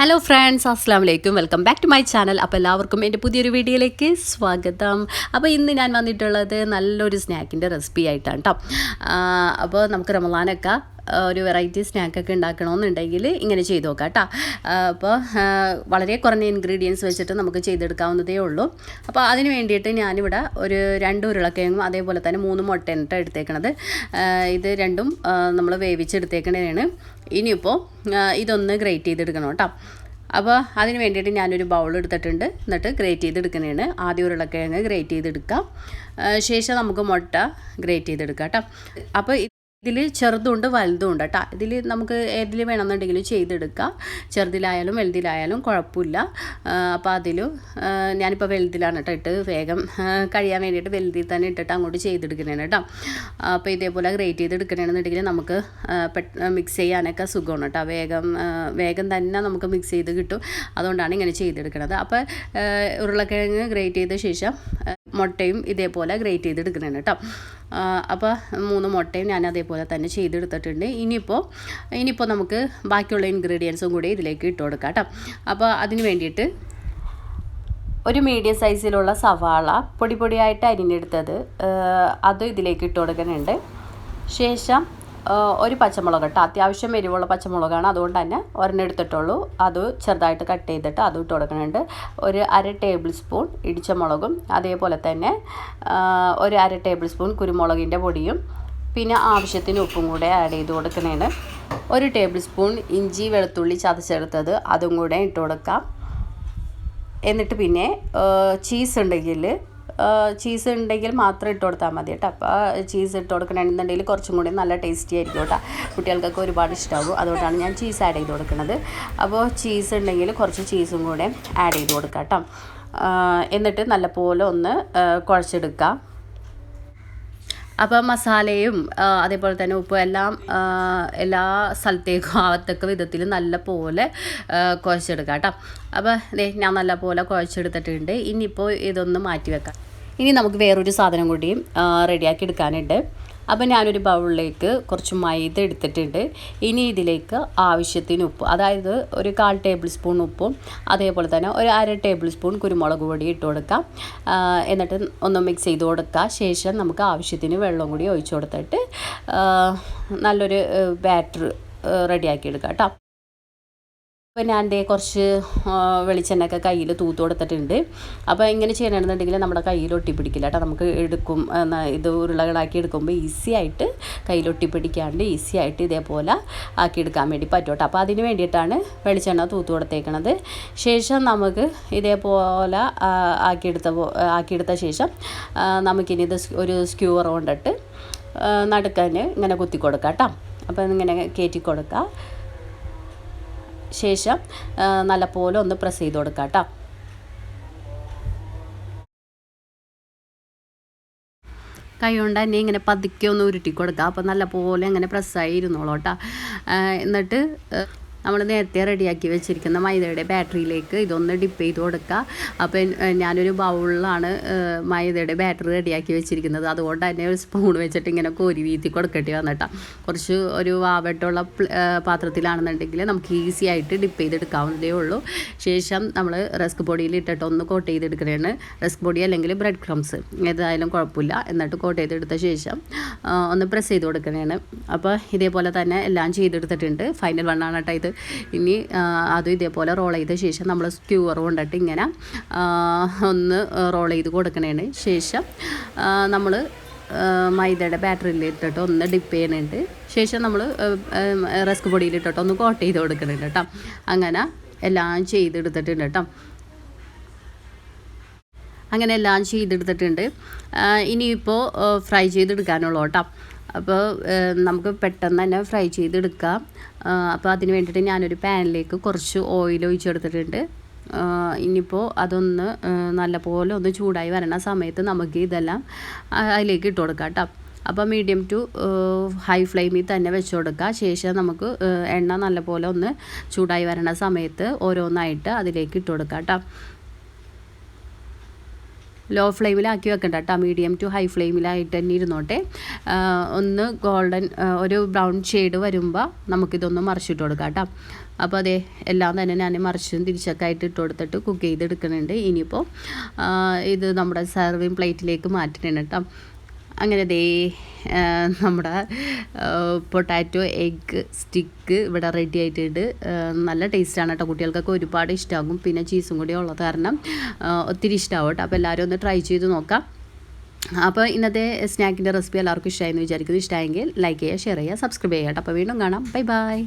Hello friends അസ്സാം വലൈക്കും welcome back to my channel അപ്പോൾ എല്ലാവർക്കും എന്റെ പുതിയൊരു വീഡിയോയിലേക്ക് സ്വാഗതം. അപ്പോൾ ഇന്ന് ഞാൻ വന്നിട്ടുള്ളത് നല്ലൊരു സ്നാക്കിന്റെ റെസിപ്പി ആയിട്ടാണ് കേട്ടോ അപ്പോൾ നമുക്ക് റമലാനൊക്കെ ഒരു വെറൈറ്റി സ്നാക്കൊക്കെ ഉണ്ടാക്കണമെന്നുണ്ടെങ്കിൽ ഇങ്ങനെ ചെയ്ത് നോക്കാം കേട്ടോ. അപ്പോൾ വളരെ കുറഞ്ഞ ഇൻഗ്രീഡിയൻസ് വെച്ചിട്ട് നമുക്ക് ചെയ്തെടുക്കാവുന്നതേ ഉള്ളൂ. അപ്പോൾ അതിന് വേണ്ടിയിട്ട് ഞാനിവിടെ ഒരു രണ്ട് ഉരുളക്കിഴങ്ങും അതേപോലെ തന്നെ മൂന്ന് മുട്ടയാണ് എടുത്തേക്കണത്. ഇത് രണ്ടും നമ്മൾ വേവിച്ചെടുത്തേക്കണതാണ് ഇനിയിപ്പോൾ ഇതൊന്ന് ഗ്രേറ്റ് ചെയ്തെടുക്കണം കേട്ടോ. അപ്പോൾ അതിന് വേണ്ടിയിട്ട് ഞാനൊരു ബൗൾ എടുത്തിട്ടുണ്ട്. എന്നിട്ട് ഗ്രേറ്റ് ചെയ്തെടുക്കുന്നതാണ് ആദ്യം ഉരുളക്കിഴങ്ങ് ഗ്രേറ്റ് ചെയ്തെടുക്കാം. ശേഷം നമുക്ക് മുട്ട ഗ്രേറ്റ് ചെയ്തെടുക്കാം കേട്ടോ. അപ്പോൾ ഇതിൽ ചെറുതുണ്ട് വലുതുണ്ട് കേട്ടോ ഇതിൽ നമുക്ക് ഏതിൽ വേണമെന്നുണ്ടെങ്കിലും ചെയ്തെടുക്കാം. ചെറുതിലായാലും വലുതിലായാലും കുഴപ്പമില്ല. അപ്പോൾ അതിൽ ഞാനിപ്പോൾ വലുതിലാണ് കേട്ടോ ഇട്ട് വേഗം കഴിയാൻ വേണ്ടിയിട്ട് വലുതിൽ തന്നെ ഇട്ടിട്ട് അങ്ങോട്ട് ചെയ്തെടുക്കുന്നതാണ് കേട്ടോ അപ്പോൾ ഇതേപോലെ ഗ്രേറ്റ് ചെയ്തെടുക്കണമെന്നുണ്ടെങ്കിൽ നമുക്ക് മിക്സ് ചെയ്യാനൊക്കെ സുഖമാണ് കേട്ടോ വേഗം വേഗം തന്നെ നമുക്ക് മിക്സ് ചെയ്ത് കിട്ടും. അതുകൊണ്ടാണ് ഇങ്ങനെ ചെയ്തെടുക്കുന്നത് അപ്പോൾ ഉരുളക്കിഴങ്ങ് ഗ്രേറ്റ് ചെയ്ത ശേഷം മുട്ടയും ഇതേപോലെ ഗ്രേറ്റ് ചെയ്തെടുക്കുന്നതാണ് കേട്ടോ. അപ്പോൾ മൂന്ന് മുട്ടയും ഞാൻ അതേപോലെ തന്നെ ചെയ്തെടുത്തിട്ടുണ്ട്. ഇനിയിപ്പോൾ ഇനിയിപ്പോൾ നമുക്ക് ബാക്കിയുള്ള ഇൻഗ്രീഡിയൻസും കൂടി ഇതിലേക്ക് ഇട്ട് കൊടുക്കാം കേട്ടോ. അപ്പോൾ അതിന് വേണ്ടിയിട്ട് ഒരു മീഡിയം സൈസിലുള്ള സവാള പൊടി പൊടിയായിട്ട് അരിഞ്ഞെടുത്തത് അതും ഇതിലേക്ക് ഇട്ട് കൊടുക്കുന്നുണ്ട്. ശേഷം ഒരു പച്ചമുളക് കേട്ടോ അത്യാവശ്യം എരിവുള്ള പച്ചമുളകാണ്. അതുകൊണ്ട് തന്നെ ഒരെണ്ണം എടുത്തിട്ടുള്ളൂ. അത് ചെറുതായിട്ട് കട്ട് ചെയ്തിട്ട് അതും ഇട്ട് കൊടുക്കുന്നുണ്ട്. ഒരു അര ടേബിൾ സ്പൂൺ ഇടിച്ച മുളകും അതേപോലെ തന്നെ ഒരു അര ടേബിൾ സ്പൂൺ കുരുമുളകിന്റെ പൊടിയും പിന്നെ ആവശ്യത്തിന് ഉപ്പും കൂടെ ആഡ് ചെയ്ത് കൊടുക്കുന്നതാണ് ഒരു ടേബിൾ സ്പൂൺ ഇഞ്ചി വെളുത്തുള്ളി ചതച്ചെടുത്തത് അതും കൂടെ ഇട്ട് കൊടുക്കാം. എന്നിട്ട് പിന്നെ ചീസ് ഉണ്ടെങ്കിൽ ചീസ് ഉണ്ടെങ്കിൽ മാത്രം ഇട്ട് കൊടുത്താൽ മതി കേട്ടോ. അപ്പോൾ ചീസ് ഇട്ട് കൊടുക്കണമെന്നുണ്ടെങ്കിൽ കുറച്ചും കൂടി നല്ല ടേസ്റ്റി ആയിരിക്കും കേട്ടോ. കുട്ടികൾക്കൊക്കെ ഒരുപാട് ഇഷ്ടമാകും അതുകൊണ്ടാണ് ഞാൻ ചീസ് ആഡ് ചെയ്ത് കൊടുക്കുന്നത് അപ്പോൾ ചീസ് ഉണ്ടെങ്കിൽ കുറച്ച് ചീസും കൂടെ ആഡ് ചെയ്ത് കൊടുക്കാം കേട്ടോ. എന്നിട്ട് നല്ലപോലെ ഒന്ന് കുഴച്ചെടുക്കുക അപ്പോൾ മസാലയും അതേപോലെ തന്നെ ഉപ്പും എല്ലാം എല്ലാ സ്ഥലത്തേക്കും ആവത്തക്ക വിധത്തിൽ നല്ല പോലെ കുഴച്ചെടുക്കാം കേട്ടോ. അപ്പോൾ ഞാൻ നല്ല പോലെ കുഴച്ചെടുത്തിട്ടുണ്ട്. ഇനിയിപ്പോൾ ഇതൊന്ന് മാറ്റി വെക്കാം. ഇനി നമുക്ക് വേറൊരു സാധനം കൂടി റെഡിയാക്കി എടുക്കാനുണ്ട്. അപ്പോൾ ഞാനൊരു ബൗളിലേക്ക് കുറച്ച് മൈദ എടുത്തിട്ടുണ്ട്. ഇനി ഇതിലേക്ക് ആവശ്യത്തിന് ഉപ്പ് അതായത് ഒരു കാൽ ടേബിൾ സ്പൂൺ ഉപ്പും അതേപോലെ തന്നെ ഒരു അര ടേബിൾ സ്പൂൺ കുരുമുളക് പൊടി ഇട്ട് കൊടുക്കാം. എന്നിട്ട് ഒന്ന് മിക്സ് ചെയ്ത് കൊടുക്കുക ശേഷം നമുക്ക് ആവശ്യത്തിന് വെള്ളം കൂടി ഒഴിച്ചു കൊടുത്തിട്ട് നല്ലൊരു ബാറ്റർ റെഡിയാക്കി എടുക്കാം കേട്ടോ അപ്പോൾ ഞാൻ എന്റെ കുറച്ച് വെളിച്ചെണ്ണയൊക്കെ കയ്യിൽ തൂത്ത് കൊടുത്തിട്ടുണ്ട്. അപ്പോൾ ഇങ്ങനെ ചെയ്യണമെന്നുണ്ടെങ്കിൽ നമ്മുടെ കയ്യിൽ ഒട്ടിപ്പിടിക്കില്ല കേട്ടോ. നമുക്ക് എടുക്കും ഇത് ഉരുളകളാക്കി എടുക്കുമ്പോൾ ഈസി ആയിട്ട് കയ്യിൽ ഒട്ടിപ്പിടിക്കാണ്ട് ഈസി ആയിട്ട് ഇതേപോലെ ആക്കി എടുക്കാൻ വേണ്ടി പറ്റും അപ്പോൾ അതിന് വേണ്ടിയിട്ടാണ് വെളിച്ചെണ്ണ തൂത്ത് കൊടുത്തേക്കണത്. ശേഷം നമുക്ക് ഇതേപോലെ ആക്കിയെടുത്ത ആക്കിയെടുത്ത ശേഷം നമുക്കിനി ഇത് ഒരു സ്ക്യൂവർ കൊണ്ടിട്ട് നടുക്കന് ഇങ്ങനെ കുത്തി കൊടുക്കാം കേട്ടോ. അപ്പോൾ ഇങ്ങനെ കയറ്റി കൊടുക്കുക ശേഷം നല്ലപോലെ ഒന്ന് പ്രസ് ചെയ്ത് കൊടുക്കുക കേട്ടോ കൈ കൊണ്ട് തന്നെ ഇങ്ങനെ പതുക്കെ ഒന്ന് ഉരുട്ടി കൊടുക്കുക അപ്പോൾ നല്ലപോലെ അങ്ങനെ പ്രസ്സായി ഇരുന്നോളൂ കേട്ടോ എന്നിട്ട് നമ്മൾ നേരത്തെ റെഡിയാക്കി വെച്ചിരിക്കുന്ന മൈദയുടെ ബാറ്ററിയിലേക്ക് ഇതൊന്ന് ഡിപ്പ് ചെയ്ത് കൊടുക്കുക. അപ്പം ഞാനൊരു ബൗളിലാണ് മൈദയുടെ ബാറ്ററി റെഡിയാക്കി വെച്ചിരിക്കുന്നത്. അതുകൊണ്ട് തന്നെ ഒരു സ്പൂൺ വെച്ചിട്ട് ഇങ്ങനെ കോരി വീത്തി കൊടുക്കേണ്ടി വന്നിട്ടാ. കുറച്ച് ഒരു വാവട്ടുള്ള പാത്രത്തിലാണെന്നുണ്ടെങ്കിൽ നമുക്ക് ഈസി ആയിട്ട് ഡിപ്പ് ചെയ്തെടുക്കാവുന്നതേ ഉള്ളൂ. ശേഷം നമ്മൾ റെസ്ക് പൊടിയിൽ ഇട്ടിട്ട് ഒന്ന് കോട്ട് ചെയ്തെടുക്കുകയാണ് റെസ്ക് പൊടി അല്ലെങ്കിൽ ബ്രെഡ് ക്രംസ്. ഏതായാലും കുഴപ്പമില്ല. എന്നിട്ട് കോട്ട് ചെയ്തെടുത്ത ശേഷം ഒന്ന് പ്രസ് ചെയ്ത് കൊടുക്കുന്നതാണ് അപ്പോൾ ഇതേപോലെ തന്നെ എല്ലാം ചെയ്തെടുത്തിട്ടുണ്ട്. ഫൈനൽ വണ്ണാണ് കേട്ടോ ഇത്. ഇനി അതും ഇതേപോലെ റോൾ ചെയ്ത ശേഷം നമ്മൾ സ്ക്യൂർ കൊണ്ടിട്ട് ഇങ്ങനെ ഒന്ന് റോൾ ചെയ്ത് കൊടുക്കണേണ്. ശേഷം നമ്മൾ മൈദയുടെ ബാറ്ററിയിൽ ഇട്ടിട്ട് ഒന്ന് ഡിപ്പ് ചെയ്യണുണ്ട്. ശേഷം നമ്മൾ റസ്ക് പൊടിയിൽ ഇട്ടിട്ട് ഒന്ന് കോട്ട് ചെയ്ത് കൊടുക്കണുണ്ട് കേട്ടോ അങ്ങനെ എല്ലാം ചെയ്തെടുത്തിട്ടുണ്ട് കേട്ടോ അങ്ങനെ എല്ലാം ചെയ്തെടുത്തിട്ടുണ്ട്. ഇനിയിപ്പോൾ ഫ്രൈ ചെയ്തെടുക്കാനുള്ളൂ കേട്ടോ അപ്പോൾ നമുക്ക് പെട്ടെന്ന് തന്നെ ഫ്രൈ ചെയ്തെടുക്കാം. അപ്പോൾ അതിന് വേണ്ടിയിട്ട് ഞാനൊരു പാനിലേക്ക് കുറച്ച് ഓയിൽ ഒഴിച്ചെടുത്തിട്ടുണ്ട്. ഇനിയിപ്പോൾ അതൊന്ന് നല്ലപോലെ ഒന്ന് ചൂടായി വരണ സമയത്ത് നമുക്ക് ഇതെല്ലാം അതിലേക്ക് ഇട്ട് കൊടുക്കാം കേട്ടോ. അപ്പോൾ മീഡിയം ടു ഹൈ ഫ്ലെയിമിൽ തന്നെ വെച്ച് കൊടുക്കുക ശേഷം നമുക്ക് എണ്ണ നല്ലപോലെ ഒന്ന് ചൂടായി വരണ സമയത്ത് ഓരോന്നായിട്ട് അതിലേക്ക് ഇട്ട് കൊടുക്കാം കേട്ടോ. ലോ ഫ്ലെയിമിലാക്കി വെക്കണ്ട കേട്ടോ മീഡിയം ടു ഹൈ ഫ്ലെയിമിലായിട്ട് തന്നെ ഇരുന്നോട്ടെ. ഒന്ന് ഗോൾഡൻ ഒരു ബ്രൗൺ ഷെയ്ഡ് വരുമ്പോൾ നമുക്കിതൊന്ന് മറിച്ചിട്ട് കൊടുക്കാം കേട്ടോ അപ്പോൾ അതെ എല്ലാം തന്നെ ഞാൻ മറിച്ചും തിരിച്ചൊക്കെ ആയിട്ട് ഇട്ട് കൊടുത്തിട്ട് കുക്ക് ചെയ്തെടുക്കുന്നുണ്ട്. ഇനിയിപ്പോൾ ഇത് നമ്മുടെ സെർവിങ് പ്ലേറ്റിലേക്ക് മാറ്റുന്നുണ്ട് കേട്ടോ അങ്ങനെ ദേ നമ്മുടെ പൊട്ടാറ്റോ എഗ്ഗ് സ്റ്റിക്ക് ഇവിടെ റെഡി ആയിട്ടുണ്ട്. നല്ല ടേസ്റ്റാണ് കേട്ടോ. കുട്ടികൾക്കൊക്കെ ഒരുപാട് ഇഷ്ടമാകും പിന്നെ ചീസും കൂടി ഉള്ളത് കാരണം ഒത്തിരി ഇഷ്ടമാവും കേട്ടോ. അപ്പോൾ എല്ലാവരും ഒന്ന് ട്രൈ ചെയ്ത് നോക്കാം. അപ്പോൾ ഇന്നത്തെ സ്നാക്കിന്റെ റെസിപ്പി എല്ലാവർക്കും ഇഷ്ടമായെന്ന് വിചാരിക്കുന്നു. ഇഷ്ടമായെങ്കിൽ ലൈക്ക് ചെയ്യുക ഷെയർ ചെയ്യുക സബ്സ്ക്രൈബ് ചെയ്യുക കേട്ടോ. അപ്പോൾ വീണ്ടും കാണാം. Bye bye